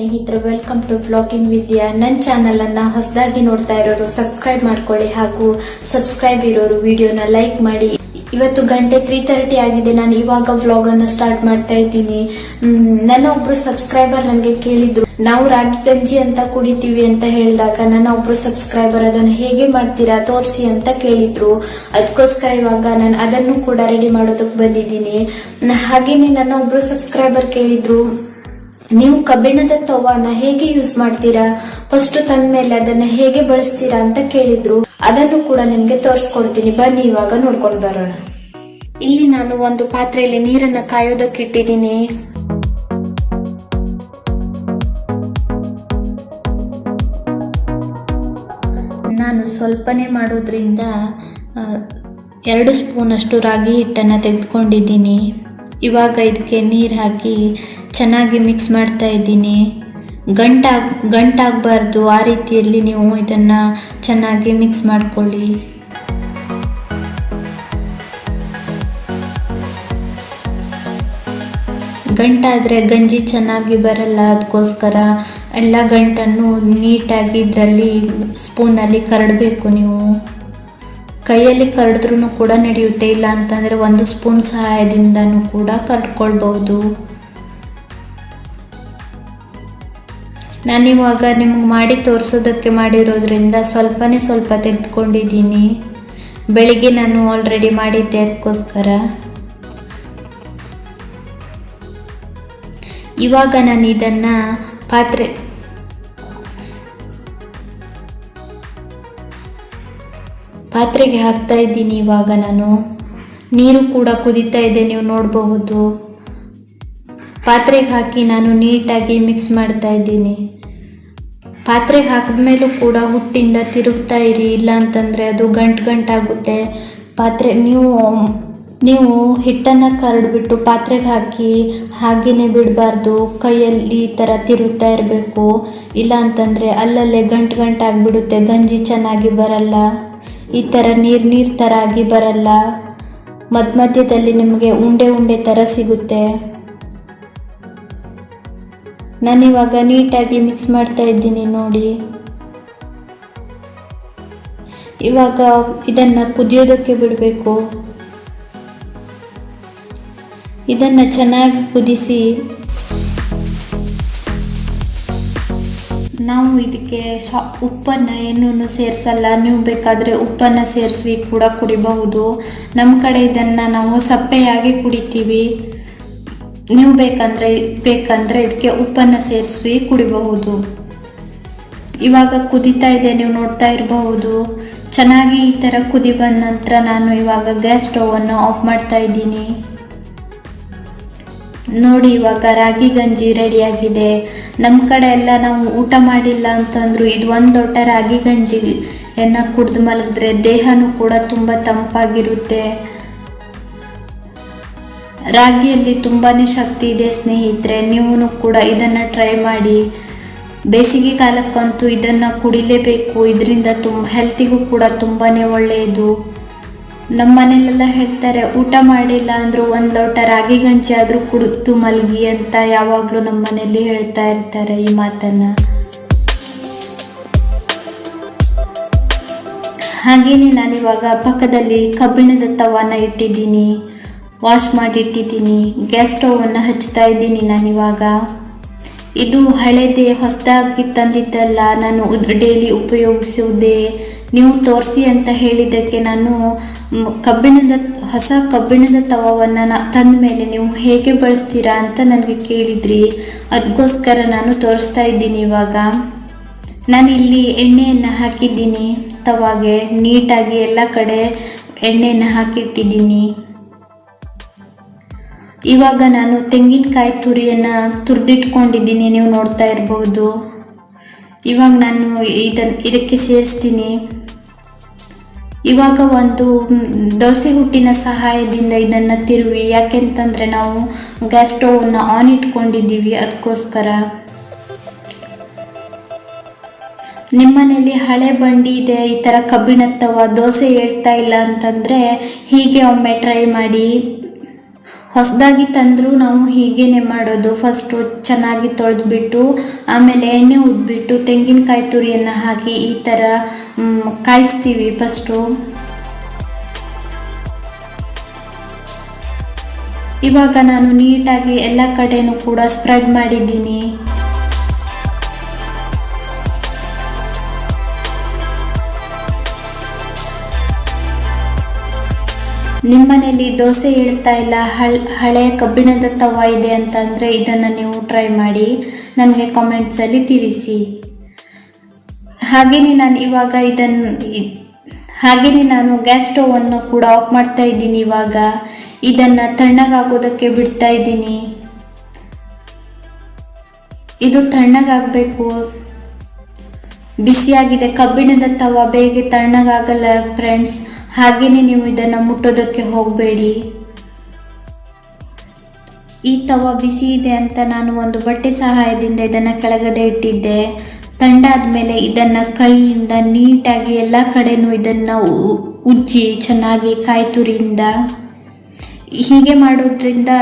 ಸ್ನೇಹಿತರೆ welcome to vlogging ವಿದ್ಯಾ ನನ್ನ channel ಅನ್ನ ಹೊಸದಾಗಿ ನೋಡ್ತಾ ಇರೋರು ಸಬ್ಸ್ಕ್ರೈಬ್ ಮಾಡ್ಕೊಳ್ಳಿ ಹಾಗೂ ಸಬ್ಸ್ಕ್ರೈಬ್ ಇರೋರು ವಿಡಿಯೋನ ಲೈಕ್ ಮಾಡಿ. ಇವತ್ತು ಗಂಟೆ ತ್ರೀ ತರ್ಟಿ ಆಗಿದೆ. ನಾನು ಇವಾಗ ವ್ಲಾಗ್ ಅನ್ನ ಸ್ಟಾರ್ಟ್ ಮಾಡ್ತಾ ಇದ್ದೀನಿ. ನನ್ನ ಒಬ್ರು ಸಬ್ಸ್ಕ್ರೈಬರ್ ನನಗೆ ಕೇಳಿದ್ರು, ನಾವು ರಾಗಿ ಗಂಜಿ ಅಂತ ಕುಡಿತೀವಿ ಅಂತ ಹೇಳಿದಾಗ ನನ್ನ ಒಬ್ರು ಸಬ್ಸ್ಕ್ರೈಬರ್ ಅದನ್ನು ಹೇಗೆ ಮಾಡ್ತೀರಾ? ತೋರಿಸಿ ಅಂತ ಕೇಳಿದ್ರು. ಅದಕ್ಕೋಸ್ಕರ ಇವಾಗ ನಾನು ಅದನ್ನು ಕೂಡ ರೆಡಿ ಮಾಡೋದಕ್ಕೆ ಬಂದಿದ್ದೀನಿ. ಹಾಗೇನೆ ನನ್ನ ಒಬ್ರು ಸಬ್ಸ್ಕ್ರೈಬರ್ ಕೇಳಿದ್ರು ನೀವು ಕಬ್ಬಿಣದ ತವಾನ ಹೇಗೆ ಯೂಸ್ ಮಾಡ್ತೀರಾ? ಫಸ್ಟ್ ತಂದ ಮೇಲೆ ಅದನ್ನ ಹೇಗೆ ಬಳಸ್ತೀರಾ ಅಂತ ಕೇಳಿದ್ರು. ಅದನ್ನು ಕೂಡ ನಿಮ್ಗೆ ತೋರಿಸ್ಕೊಡ್ತೀನಿ. ಬನ್ನಿ, ಇವಾಗ ನೋಡ್ಕೊಂಡು ಬರೋಣ. ಇಲ್ಲಿ ನಾನು ಒಂದು ಪಾತ್ರೆಯಲ್ಲಿ ನೀರನ್ನ ಕಾಯೋದಕ್ಕೆ ಇಟ್ಟಿದ್ದೀನಿ. ನಾನು ಸ್ವಲ್ಪನೇ ಮಾಡೋದ್ರಿಂದ ಎರಡು ಸ್ಪೂನ್ ಅಷ್ಟು ರಾಗಿ ಹಿಟ್ಟನ್ನು ತೆಗೆದುಕೊಂಡಿದ್ದೀನಿ. ಇವಾಗ ಇದಕ್ಕೆ ನೀರು ಹಾಕಿ ಚೆನ್ನಾಗಿ ಮಿಕ್ಸ್ ಮಾಡ್ತಾ ಇದ್ದೀನಿ. ಗಂಟಾಗ ಗಂಟಾಗಬಾರ್ದು ಆ ರೀತಿಯಲ್ಲಿ ನೀವು ಇದನ್ನು ಚೆನ್ನಾಗಿ ಮಿಕ್ಸ್ ಮಾಡ್ಕೊಳ್ಳಿ. ಗಂಟಾದರೆ ಗಂಜಿ ಚೆನ್ನಾಗಿ ಬರಲ್ಲ. ಅದಕ್ಕೋಸ್ಕರ ಎಲ್ಲ ಗಂಟನ್ನು ನೀಟಾಗಿ ಇದರಲ್ಲಿ ಸ್ಪೂನಲ್ಲಿ ಕರಡಬೇಕು ನೀವು. ಕೈಯಲ್ಲಿ ಕರಡಿದ್ರು ಕೂಡ ನಡೆಯುತ್ತೆ ಇಲ್ಲ ಅಂತಂದರೆ ಒಂದು ಸ್ಪೂನ್ ಸಹಾಯದಿಂದನೂ ಕೂಡ ಕರ್ಕೊಳ್ಬಹುದು ನಾನಿವಾಗ ನಿಮ್ಗೆ ಮಾಡಿ ತೋರಿಸೋದಕ್ಕೆ ಮಾಡಿರೋದ್ರಿಂದ ಸ್ವಲ್ಪನೇ ಸ್ವಲ್ಪ ತೆಗೆದುಕೊಂಡಿದ್ದೀನಿ. ಬೆಳಿಗ್ಗೆ ನಾನು ಆಲ್ರೆಡಿ ಮಾಡಿದ್ದೆ ಅದಕ್ಕೋಸ್ಕರ. ಇವಾಗ ನಾನು ಇದನ್ನು ಪಾತ್ರೆ ಪಾತ್ರೆಗೆ ಹಾಕ್ತಾ ಇದ್ದೀನಿ ಇವಾಗ ನಾನು. ನೀರು ಕೂಡ ಕುದೀತಾ ಇದೆ, ನೀವು ನೋಡಬಹುದು. ಪಾತ್ರೆಗೆ ಹಾಕಿ ನಾನು ನೀಟಾಗಿ ಮಿಕ್ಸ್ ಮಾಡ್ತಾ ಇದ್ದೀನಿ. ಪಾತ್ರೆಗೆ ಹಾಕಿದ ಮೇಲೂ ಕೂಡ ಹುಟ್ಟಿಂದ ತಿರುಗ್ತಾ ಇರಿ, ಇಲ್ಲ ಅಂತಂದರೆ ಅದು ಗಂಟು ಗಂಟಾಗುತ್ತೆ ಪಾತ್ರೆ, ನೀವು ನೀವು ಹಿಟ್ಟನ್ನು ಕರಡ್ಬಿಟ್ಟು ಪಾತ್ರೆಗೆ ಹಾಕಿ ಹಾಗೆಯೇ ಬಿಡಬಾರ್ದು. ಕೈಯಲ್ಲಿ ಈ ಥರ ತಿರುಗ್ತಾ ಇರಬೇಕು. ಇಲ್ಲ ಅಂತಂದರೆ ಅಲ್ಲಲ್ಲೇ ಗಂಟು ಗಂಟಾಗಿಬಿಡುತ್ತೆ ಗಂಜಿ ಚೆನ್ನಾಗಿ ಬರಲ್ಲ. ಈ ಥರ ನೀರು ನೀರು ಥರ ಆಗಿ ಬರಲ್ಲ. ಮಧ್ಯ ಮಧ್ಯದಲ್ಲಿ ನಿಮಗೆ ಉಂಡೆ ಉಂಡೆ ಥರ ಸಿಗುತ್ತೆ. ನಾನಿವಾಗ ನೀಟಾಗಿ ಮಿಕ್ಸ್ ಮಾಡ್ತಾ ಇದ್ದೀನಿ ನೋಡಿ. ಇವಾಗ ಇದನ್ನು ಕುದಿಯೋದಕ್ಕೆ ಬಿಡಬೇಕು. ಇದನ್ನು ಚೆನ್ನಾಗಿ ಕುದಿಸಿ ನಾವು ಇದಕ್ಕೆ ಶಾ ಉಪ್ಪನ್ನು ಏನೂ ಸೇರಿಸಲ್ಲ. ನೀವು ಬೇಕಾದರೆ ಉಪ್ಪನ್ನು ಸೇರಿಸಿ ಕೂಡ ಕುಡಿಬಹುದು. ನಮ್ಮ ಕಡೆ ಇದನ್ನು ನಾವು ಸಪ್ಪೆಯಾಗಿ ಕುಡಿತೀವಿ. ನೀವು ಬೇಕಂದ್ರೆ ಬೇಕಂದ್ರೆ ಇದಕ್ಕೆ ಉಪ್ಪನ್ನು ಸೇರಿಸಿ ಕುಡಿಬಹುದು. ಇವಾಗ ಕುದೀತಾ ಇದೆ, ನೀವು ನೋಡ್ತಾ ಇರಬಹುದು. ಚೆನ್ನಾಗಿ ಈ ಥರ ಕುದಿ ಬಂದ ನಂತರ ನಾನು ಇವಾಗ ಗ್ಯಾಸ್ ಸ್ಟವನ್ನು ಆಫ್ ಮಾಡ್ತಾ ಇದ್ದೀನಿ. ನೋಡಿ, ಇವಾಗ ರಾಗಿ ಗಂಜಿ ರೆಡಿಯಾಗಿದೆ. ನಮ್ಮ ಕಡೆ ಎಲ್ಲ ನಾವು ಊಟ ಮಾಡಿಲ್ಲ ಅಂತಂದ್ರು ಇದು ಒಂದು ಲೋಟ ರಾಗಿ ಗಂಜಿ ಎನ್ನ ಕುಡ್ದು ಮಲಗಿದ್ರೆ ದೇಹನೂ ಕೂಡ ತುಂಬ ತಂಪಾಗಿರುತ್ತೆ. ರಾಗಿಯಲ್ಲಿ ತುಂಬಾ ಶಕ್ತಿ ಇದೆ ಸ್ನೇಹಿತರೆ ನೀವು ಕೂಡ ಇದನ್ನು ಟ್ರೈ ಮಾಡಿ. ಬೇಸಿಗೆ ಕಾಲಕ್ಕಂತೂ ಇದನ್ನು ಕುಡಿಲೇಬೇಕು. ಇದರಿಂದ ತುಂಬ ಹೆಲ್ತಿಗೂ ಕೂಡ ತುಂಬಾ ಒಳ್ಳೆಯದು ನಮ್ಮ ಮನೇಲೆಲ್ಲ ಹೇಳ್ತಾರೆ, ಊಟ ಮಾಡಿಲ್ಲ ಅಂದರೂ ಒಂದು ಲೋಟ ರಾಗಿ ಗಂಜಿ ಆದರೂ ಕುಡಿದು ಮಲಗಿ ಅಂತ ಯಾವಾಗಲೂ ನಮ್ಮ ಮನೆಯಲ್ಲಿ ಹೇಳ್ತಾ ಇರ್ತಾರೆ ಈ ಮಾತನ್ನು. ಹಾಗೇನೆ ನಾನಿವಾಗ ಪಕ್ಕದಲ್ಲಿ ಕಬ್ಬಿಣದ ತವಾನ ಇಟ್ಟಿದ್ದೀನಿ, ವಾಶ್ ಮಾಡಿ ಇಟ್ಟಿದ್ದೀನಿ ಗ್ಯಾಸ್ ಸ್ಟವನ್ನು ಹಚ್ತಾ ಇದ್ದೀನಿ ನಾನಿವಾಗ. ಇದು ಹಳೆದೇ ಹೊಸದಾಗಿ ತಂದಿದ್ದಲ್ಲ, ನಾನು ಡೈಲಿ ಉಪಯೋಗಿಸುವುದೇ ನೀವು ತೋರಿಸಿ ಅಂತ ಹೇಳಿದ್ದಕ್ಕೆ ನಾನು ಕಬ್ಬಿಣದ, ಹೊಸ ಕಬ್ಬಿಣದ ತವವನ್ನು ನ, ತಂದ ಮೇಲೆ ನೀವು ಹೇಗೆ ಬಳಸ್ತೀರಾ ಅಂತ ನನಗೆ ಕೇಳಿದ್ರಿ. ಅದಕ್ಕೋಸ್ಕರ ನಾನು ತೋರಿಸ್ತಾ ಇದ್ದೀನಿ ಇವಾಗ. ನಾನು ಇಲ್ಲಿ ಎಣ್ಣೆಯನ್ನು ಹಾಕಿದ್ದೀನಿ, ತವಾಗೆ ನೀಟಾಗಿ ಎಲ್ಲ ಕಡೆ ಎಣ್ಣೆಯನ್ನು ಹಾಕಿಟ್ಟಿದ್ದೀನಿ. ಇವಾಗ ನಾನು ತೆಂಗಿನಕಾಯಿ ತುರಿಯನ್ನು ತುರಿದಿಟ್ಕೊಂಡಿದ್ದೀನಿ, ನೀವು ನೋಡ್ತಾ ಇರ್ಬೋದು. ಇವಾಗ ನಾನು ಇದನ್ನು ಇದಕ್ಕೆ ಸೇರಿಸ್ತೀನಿ. ಇವಾಗ ಒಂದು ದೋಸೆ ಹುಟ್ಟಿನ ಸಹಾಯದಿಂದ ಇದನ್ನು ತಿರುವಿ. ಯಾಕೆಂತಂದರೆ ನಾವು ಗ್ಯಾಸ್ ಸ್ಟೋವನ್ನ ಆನ್ ಇಟ್ಕೊಂಡಿದ್ದೀವಿ ಅದಕ್ಕೋಸ್ಕರ ನಿಮ್ಮನೇಲಿ ಹಳೆ ಬಂಡಿ ಇದೆ, ಈ ಥರ ಕಬ್ಬಿಣದ ತವ, ದೋಸೆ ಹೇಳ್ತಾ ಇಲ್ಲ ಅಂತಂದರೆ ಹೀಗೆ ಒಮ್ಮೆ ಟ್ರೈ ಮಾಡಿ. ಹೊಸದಾಗಿ ತಂದರೂ ನಾವು ಹೀಗೇನೆ ಮಾಡೋದು. ಫಸ್ಟು ಚೆನ್ನಾಗಿ ತೊಳೆದ್ಬಿಟ್ಟು, ಆಮೇಲೆ ಎಣ್ಣೆ ಉದ್ಬಿಟ್ಟು, ತೆಂಗಿನಕಾಯಿ ತುರಿಯನ್ನು ಹಾಕಿ ಈ ಥರ ಕಾಯಿಸ್ತೀವಿ ಫಸ್ಟು ಇವಾಗ ನಾನು ನೀಟಾಗಿ ಎಲ್ಲ ಕಡೆಯೂ ಕೂಡ ಸ್ಪ್ರೆಡ್ ಮಾಡಿದ್ದೀನಿ. ನಿಮ್ಮನೇಲಿ ದೋಸೆ ಇಳ್ತಾ ಇಲ್ಲ, ಹಳ್ ಹಳೆಯ ಕಬ್ಬಿಣದ ತವ ಇದೆ ಅಂತಂದರೆ ಇದನ್ನು ನೀವು ಟ್ರೈ ಮಾಡಿ, ನನಗೆ ಕಾಮೆಂಟ್ಸಲ್ಲಿ ತಿಳಿಸಿ. ಹಾಗೆಯೇ ನಾನು ಇವಾಗ ಇದನ್ನು ಹಾಗೆಯೇ ನಾನು ಗ್ಯಾಸ್ ಸ್ಟೋವನ್ನು ಕೂಡ ಆಫ್ ಮಾಡ್ತಾ ಇದ್ದೀನಿ ಇವಾಗ. ಇದನ್ನು ತಣ್ಣಗಾಗೋದಕ್ಕೆ ಬಿಡ್ತಾ ಇದ್ದೀನಿ. ಇದು ತಣ್ಣಗಾಗಬೇಕು. ಬಿಸಿಯಾಗಿದೆ, ಕಬ್ಬಿಣದ ತವ, ಬೇಗ ತಣ್ಣಗಾಗಲ್ಲ ಫ್ರೆಂಡ್ಸ್ ಹಾಗೆಯೇ ನೀವು ಇದನ್ನು ಮುಟ್ಟೋದಕ್ಕೆ ಹೋಗಬೇಡಿ. ಈ ತವ ಬಿಸಿ ಇದೆ ಅಂತ ನಾನು ಒಂದು ಬಟ್ಟೆ ಸಹಾಯದಿಂದ ಇದನ್ನು ಕೆಳಗಡೆ ಇಟ್ಟಿದ್ದೆ. ತಣ್ಣಾದ್ಮೇಲೆ ಇದನ್ನು ಕೈಯಿಂದ ನೀಟಾಗಿ ಎಲ್ಲ ಕಡೆನೂ ಇದನ್ನು ಉಜ್ಜಿ, ಚೆನ್ನಾಗಿ ಕಾಯಿ ತುರಿಯಿಂದ ಹೀಗೆ ಮಾಡೋದ್ರಿಂದ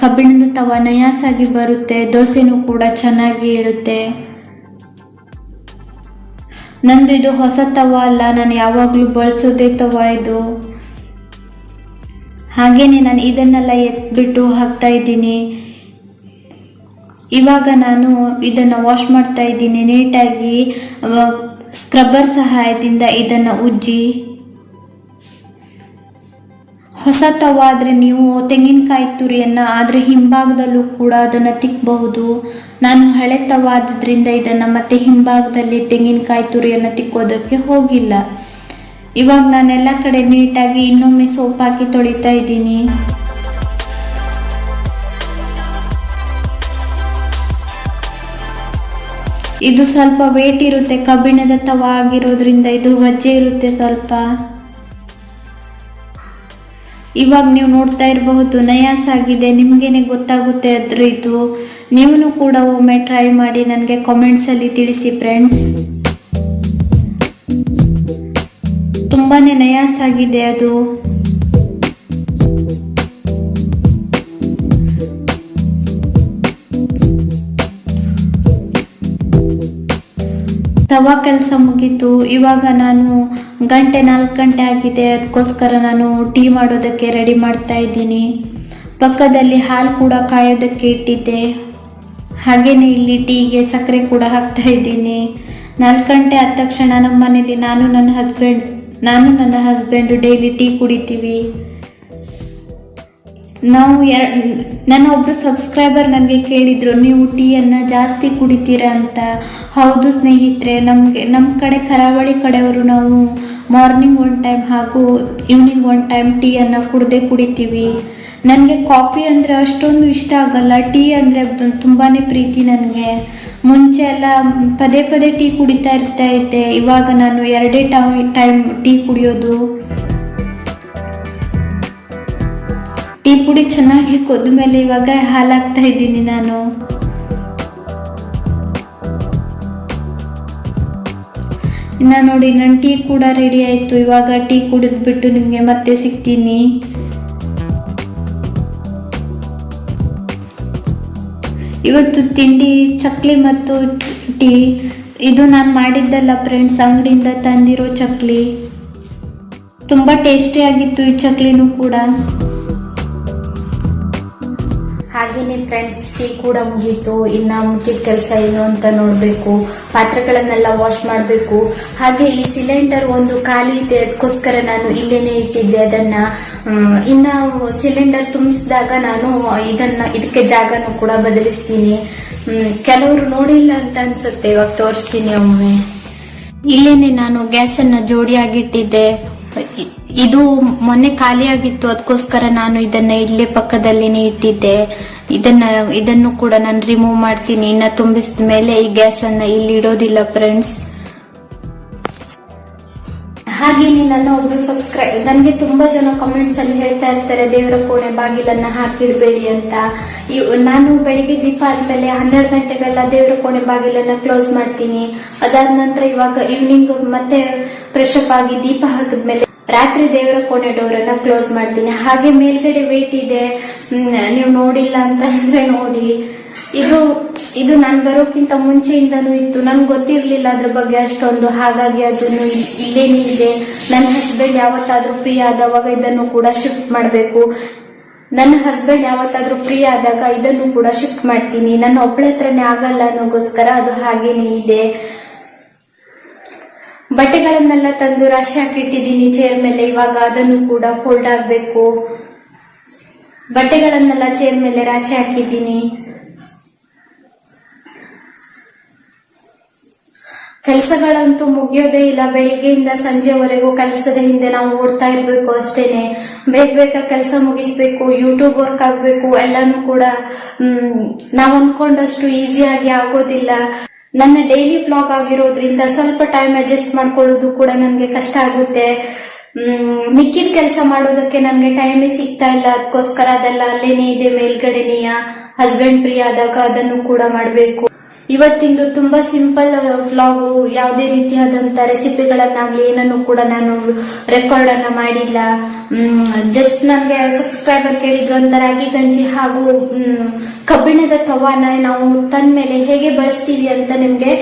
ಕಬ್ಬಿಣದ ತವ ನಯಾಸಾಗಿ ಬರುತ್ತೆ, ದೋಸೆನೂ ಕೂಡ ಚೆನ್ನಾಗಿ ಇರುತ್ತೆ. ನಂದು ಇದು ಹೊಸ ತವ ಅಲ್ಲ, ನಾನು ಯಾವಾಗಲೂ ಬಳಸೋದೇ ತವ ಇದು. ಹಾಗೇನೆ ನಾನು ಇದನ್ನೆಲ್ಲ ಎತ್ಬಿಟ್ಟು ಹಾಕ್ತಾ ಇದ್ದೀನಿ. ಇವಾಗ ನಾನು ಇದನ್ನು ವಾಶ್ ಮಾಡ್ತಾ ಇದ್ದೀನಿ ನೀಟಾಗಿ ಸ್ಕ್ರಬ್ಬರ್ ಸಹಾಯದಿಂದ ಇದನ್ನು ಉಜ್ಜಿ. ಹೊಸ ತವ ಆದರೆ ನೀವು ತೆಂಗಿನಕಾಯಿ ತುರಿಯನ್ನು ಆದರೆ ಹಿಂಭಾಗದಲ್ಲೂ ಕೂಡ ಅದನ್ನು ತಿಕ್ಕಬಹುದು ನಾನು ಹಳೆ ಆದ್ರಿಂದ ಇದನ್ನು ಮತ್ತೆ ಹಿಂಭಾಗದಲ್ಲಿ ತೆಂಗಿನಕಾಯಿ ತುರಿಯನ್ನು ತಿಕ್ಕೋದಕ್ಕೆ ಹೋಗಿಲ್ಲ. ಇವಾಗ ನಾನೆಲ್ಲ ಕಡೆ ನೀಟಾಗಿ ಇನ್ನೊಮ್ಮೆ ಸೋಪ್ ಹಾಕಿ ತೊಳಿತಾ ಇದ್ದೀನಿ. ಇದು ಸ್ವಲ್ಪ ವೇಟ್ ಇರುತ್ತೆ, ಕಬ್ಬಿಣದ ತವ ಆಗಿರೋದ್ರಿಂದ ಇದು ವಜ್ಜೆ ಇರುತ್ತೆ ಸ್ವಲ್ಪ. ಇವಾಗ ನೀವು ನೋಡ್ತಾ ಇರಬಹುದು, ನಯಾಸ್ ಆಗಿದೆ, ನಿಮಗೇನೆ ಗೊತ್ತಾಗುತ್ತೆ ಅದ್ರ ಇದು. ನೀವು ಕೂಡ ಒಮ್ಮೆ ಟ್ರೈ ಮಾಡಿ ನನಗೆ ಕಾಮೆಂಟ್ಸಲ್ಲಿ ತಿಳಿಸಿ ಫ್ರೆಂಡ್ಸ್ ತುಂಬಾ ನಯಾಸ್ ಆಗಿದೆ ಅದು. ತವಾ ಕೆಲಸ ಮುಗೀತು. ಇವಾಗ ನಾನು ಗಂಟೆ ನಾಲ್ಕು ಗಂಟೆ ಆಗಿದೆ. ಅದಕ್ಕೋಸ್ಕರ ನಾನು ಟೀ ಮಾಡೋದಕ್ಕೆ ರೆಡಿ ಮಾಡ್ತಾ ಇದ್ದೀನಿ. ಪಕ್ಕದಲ್ಲಿ ಹಾಲು ಕೂಡ ಕಾಯೋದಕ್ಕೆ ಇಟ್ಟಿದ್ದೆ. ಹಾಗೆಯೇ ಇಲ್ಲಿ ಟೀಗೆ ಸಕ್ಕರೆ ಕೂಡ ಹಾಕ್ತಾ ಇದ್ದೀನಿ. ನಾಲ್ಕು ಗಂಟೆ ಆದ ತಕ್ಷಣ ನಮ್ಮ ಮನೇಲಿ ನಾನು ನನ್ನ ಹಸ್ಬೆಂಡ್, ನಾನು ನನ್ನ ಹಸ್ಬೆಂಡು ಡೈಲಿ ಟೀ ಕುಡಿತೀವಿ. ನಾವು ಎರ, ನನ್ನ ಒಬ್ಬರು ಸಬ್ಸ್ಕ್ರೈಬರ್ ನನಗೆ ಕೇಳಿದರು, ನೀವು ಟೀಯನ್ನು ಜಾಸ್ತಿ ಕುಡಿತೀರಾ? ಅಂತ. ಹೌದು ಸ್ನೇಹಿತರೆ, ನಮಗೆ ನಮ್ಮ ಕಡೆ ಕರಾವಳಿ ಕಡೆಯವರು ನಾವು ಮಾರ್ನಿಂಗ್ ಒನ್ ಟೈಮ್ ಹಾಗೂ ಈವ್ನಿಂಗ್ ಒನ್ ಟೈಮ್ ಟೀಯನ್ನು ಕುಡದೆ ಕುಡಿತೀವಿ. ನನಗೆ ಕಾಫಿ ಅಂದರೆ ಅಷ್ಟೊಂದು ಇಷ್ಟ ಆಗಲ್ಲ. ಟೀ ಅಂದರೆ ತುಂಬಾ ಪ್ರೀತಿ ನನಗೆ. ಮುಂಚೆ ಎಲ್ಲ ಪದೇ ಪದೇ ಟೀ ಕುಡಿತಾ ಇರ್ತಾ ಇದ್ದೆ. ಇವಾಗ ನಾನು ಎರಡೇ ಟೈಮ್ ಟೀ ಕುಡಿಯೋದು. ಟೀ ಪುಡಿ ಚೆನ್ನಾಗಿ ಮೇಲೆ ಇವಾಗ ಹಾಲಾಗ್ತಾ ಇದ್ದೀನಿ ನಾನು. ಇನ್ನ ನೋಡಿ ನನ್ನ ಟೀ ಕೂಡ ರೆಡಿ ಆಯಿತು. ಇವಾಗ ಟೀ ಕುಡಿದ್ಬಿಟ್ಟು ನಿಮಗೆ ಮತ್ತೆ ಸಿಗ್ತೀನಿ. ಇವತ್ತು ತಿಂಡಿ ಚಕ್ಲಿ ಮತ್ತು ಟೀ. ಇದು ನಾನು ಮಾಡಿದ್ದಲ್ಲ ಫ್ರೆಂಡ್ಸ್ ಅಂಗಡಿಯಿಂದ ತಂದಿರೋ ಚಕ್ಲಿ. ತುಂಬ ಟೇಸ್ಟಿಯಾಗಿತ್ತು ಈ ಚಕ್ಲಿನೂ ಕೂಡ. ಹಾಗೇನೆ ಫ್ರೆಂಡ್ಸ್ ಟೀ ಕೂಡ ಮುಗೀತು. ಇನ್ನ ಮುಖ್ಯ ಕೆಲಸ ಏನು ಅಂತ ನೋಡಬೇಕು. ಪಾತ್ರೆಗಳನ್ನೆಲ್ಲ ವಾಶ್ ಮಾಡಬೇಕು. ಹಾಗೆ ಈ ಸಿಲಿಂಡರ್ ಒಂದು ಖಾಲಿ ಇದೆ. ಅದಕ್ಕೋಸ್ಕರ ನಾನು ಇಲ್ಲೇನೆ ಇಟ್ಟಿದ್ದೆ ಅದನ್ನ. ಇನ್ನ ಸಿಲಿಂಡರ್ ತುಂಬಿಸಿದಾಗ ನಾನು ಇದನ್ನ, ಇದಕ್ಕೆ ಜಾಗನೂ ಕೂಡ ಬದಲಿಸ್ತೀನಿ. ಕೆಲವರು ನೋಡಿಲ್ಲ ಅಂತ ಅನ್ಸುತ್ತೆ. ಇವಾಗ ತೋರಿಸ್ತೀನಿ ಒಮ್ಮೆ. ಇಲ್ಲೇನೆ ನಾನು ಗ್ಯಾಸ್ ಅನ್ನ ಜೋಡಿಯಾಗಿಟ್ಟಿದ್ದೆ. ಇದು ಮೊನ್ನೆ ಖಾಲಿಯಾಗಿತ್ತು ಅದಕ್ಕೋಸ್ಕರ ನಾನು ಇದನ್ನ ಇಲ್ಲೇ ಪಕ್ಕದಲ್ಲಿನೇ ಇಟ್ಟಿದ್ದೆ ಇದನ್ನ, ಇದನ್ನು ಕೂಡ ನಾನು ರಿಮೂವ್ ಮಾಡ್ತೀನಿ. ಇನ್ನ ತುಂಬಿಸಿದ ಮೇಲೆ ಈ ಗ್ಯಾಸ್ ಅನ್ನ ಇಲ್ಲಿ ಇಡೋದಿಲ್ಲ ಫ್ರೆಂಡ್ಸ್ ಹಾಗೇನೆ ನನ್ನ ಒಬ್ರು ಸಬ್ಸ್ಕ್ರೈಬ್ ನನಗೆ ತುಂಬಾ ಜನ ಕಮೆಂಟ್ಸ್ ಅಲ್ಲಿ ಹೇಳ್ತಾ ಇರ್ತಾರೆ, ದೇವರ ಕೋಣೆ ಬಾಗಿಲನ್ನ ಹಾಕಿಡ್ಬೇಡಿ ಅಂತ. ನಾನು ಬೆಳಿಗ್ಗೆ ದೀಪ ಆದ್ಮೇಲೆ ಹನ್ನೆರಡು ಗಂಟೆಗೆಲ್ಲ ದೇವರ ಕೋಣೆ ಬಾಗಿಲನ್ನ ಕ್ಲೋಸ್ ಮಾಡ್ತೀನಿ. ಅದಾದ ನಂತರ ಇವಾಗ ಈವ್ನಿಂಗ್ ಮತ್ತೆ ಫ್ರೆಶ್ ಅಪ್ ಆಗಿ ದೀಪ ಹಾಕಿದ್ಮೇಲೆ ರಾತ್ರಿ ದೇವರ ಕೋಣೆ ಡೋರ್ ಅನ್ನ ಕ್ಲೋಸ್ ಮಾಡ್ತೀನಿ. ಹಾಗೆ ಮೇಲ್ಗಡೆ ವೇಟ್ ಇದೆ. ನೀವು ನೋಡಿಲ್ಲ ಅಂತಂದ್ರೆ ನೋಡಿ. ಇದು ಇದು ನಾನು ಬರೋಕ್ಕಿಂತ ಮುಂಚೆಯಿಂದನೂ ಇತ್ತು. ನನ್ಗೆ ಗೊತ್ತಿರ್ಲಿಲ್ಲ ಅದ್ರ ಬಗ್ಗೆ ಅಷ್ಟೊಂದು. ಹಾಗಾಗಿ ಅದನ್ನು ಇಲ್ಲೇ ನಿಂತಿದೆ ನನ್ನ ಹಸ್ಬೆಂಡ್ ಯಾವತ್ತಾದ್ರೂ ಫ್ರೀ ಆದವಾಗ ಇದನ್ನು ಕೂಡ ಶಿಫ್ಟ್ ಮಾಡಬೇಕು. ನನ್ನ ಹಸ್ಬೆಂಡ್ ಯಾವತ್ತಾದ್ರೂ ಫ್ರೀ ಆದಾಗ ಇದನ್ನು ಕೂಡ ಶಿಫ್ಟ್ ಮಾಡ್ತೀನಿ. ನನ್ನ ಒಬ್ಬಳ ಹತ್ರನೇ ಆಗಲ್ಲ ಅನ್ನೋಗೋಸ್ಕರ ಅದು ಹಾಗೇನೆ ಇದೆ. ಬಟ್ಟೆಗಳನ್ನೆಲ್ಲ ತಂದು ರಾಶಿ ಹಾಕಿಟ್ಟಿದ್ದೀನಿ ಚೇರ್ ಮೇಲೆ. ಇವಾಗ ಅದನ್ನು ಕೂಡ ಫೋಲ್ಡ್ ಆಗಬೇಕು. ಬಟ್ಟೆಗಳನ್ನೆಲ್ಲ ಚೇರ್ ಮೇಲೆ ರಾಶಿ ಹಾಕಿದ್ದೀನಿ. ಕೆಲಸಗಳಂತೂ ಮುಗಿಯೋದೇ ಇಲ್ಲ. ಬೆಳಿಗ್ಗೆಯಿಂದ ಸಂಜೆವರೆಗೂ ಕೆಲಸದ ಹಿಂದೆ ನಾವು ಓಡ್ತಾ ಇರ್ಬೇಕು ಅಷ್ಟೇನೆ. ಬೇಗ ಬೇಗ ಕೆಲಸ ಮುಗಿಸ್ಬೇಕು ಯೂಟ್ಯೂಬ್ ವರ್ಕ್ ಆಗ್ಬೇಕು, ಎಲ್ಲಾನು ಕೂಡ ನಾವ್ ಅಂದ್ಕೊಂಡಷ್ಟು ಈಸಿಯಾಗಿ ಆಗೋದಿಲ್ಲ. ನನ್ನ ಡೈಲಿ ಬ್ಲಾಗ್ ಆಗಿರೋದ್ರಿಂದ ಸ್ವಲ್ಪ ಟೈಮ್ ಅಡ್ಜಸ್ಟ್ ಮಾಡ್ಕೊಳ್ಳೋದು ಕೂಡ ನನಗೆ ಕಷ್ಟ ಆಗುತ್ತೆ. ಮಿಕ್ಕಿದ ಕೆಲಸ ಮಾಡೋದಕ್ಕೆ ನನಗೆ ಟೈಮೇ ಸಿಗ್ತಾ ಇಲ್ಲ. ಅದಕ್ಕೋಸ್ಕರ ಅದೆಲ್ಲ ಅಲ್ಲೇನೇ ಇದೆ ಮೇಲ್ಗಡೆನೆಯ. ಹಸ್ಬೆಂಡ್ ಫ್ರೀ ಆದಾಗ ಅದನ್ನು ಕೂಡ ಮಾಡಬೇಕು. ಇವತ್ತಿಂದು ತುಂಬಾ ಸಿಂಪಲ್ ವ್ಲಾಗ್ ಯಾವುದೇ ರೀತಿಯಾದಂತ ರೆಸಿಪಿಗಳನ್ನಾಗ್ಲಿ ಏನನ್ನು ಕೂಡ ನಾನು ರೆಕಾರ್ಡ್ ಅನ್ನ ಮಾಡಿಲ್ಲ. ಜಸ್ಟ್ ನನಗೆ ಸಬ್ಸ್ಕ್ರೈಬರ್ ಕೇಳಿದ್ರು ಅಂತ ರಾಗಿ ಗಂಜಿ ಹಾಗೂ ಕಬ್ಬಿಣದ ತವಾನ ನಾವು ತನ್ಮೇಲೆ ಮೇಲೆ ಹೇಗೆ ಬಳಸ್ತೀವಿ ಅಂತ ನಿಮ್ಗೆ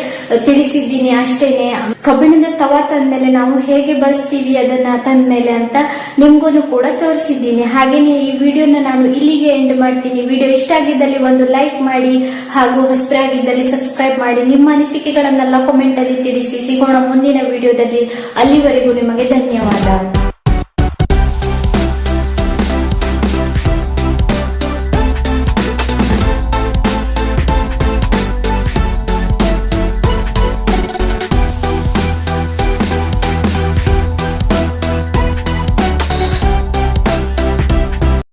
ತಿಳಿಸಿದ್ದೀನಿ ಅಷ್ಟೇನೆ. ಕಬ್ಬಿಣದ ತವಾ ತಂದ್ಮೇಲೆ ನಾವು ಹೇಗೆ ಬಳಸ್ತೀವಿ ಅದನ್ನ ತಂದ್ಮೇಲೆ ಅಂತ ನಿಮ್ಗೂ ಕೂಡ ತೋರಿಸಿದ್ದೀನಿ. ಹಾಗೇನೆ ಈ ವಿಡಿಯೋನ ನಾನು ಇಲ್ಲಿಗೆ ಎಂಡ್ ಮಾಡ್ತೀನಿ. ವಿಡಿಯೋ ಇಷ್ಟ ಆಗಿದ್ದಲ್ಲಿ ಒಂದು ಲೈಕ್ ಮಾಡಿ ಹಾಗೂ ಹೊಸಬರಾಗಿದ್ದಲ್ಲಿ ಸಬ್ಸ್ಕ್ರೈಬ್ ಮಾಡಿ. ನಿಮ್ಮ ಅನಿಸಿಕೆಗಳನ್ನೆಲ್ಲ ಕಾಮೆಂಟ್ ಅಲ್ಲಿ ತಿಳಿಸಿ. ಸಿಗೋಣ ಮುಂದಿನ ವಿಡಿಯೋದಲ್ಲಿ. ಅಲ್ಲಿವರೆಗೂ ನಿಮಗೆ ಧನ್ಯವಾದ.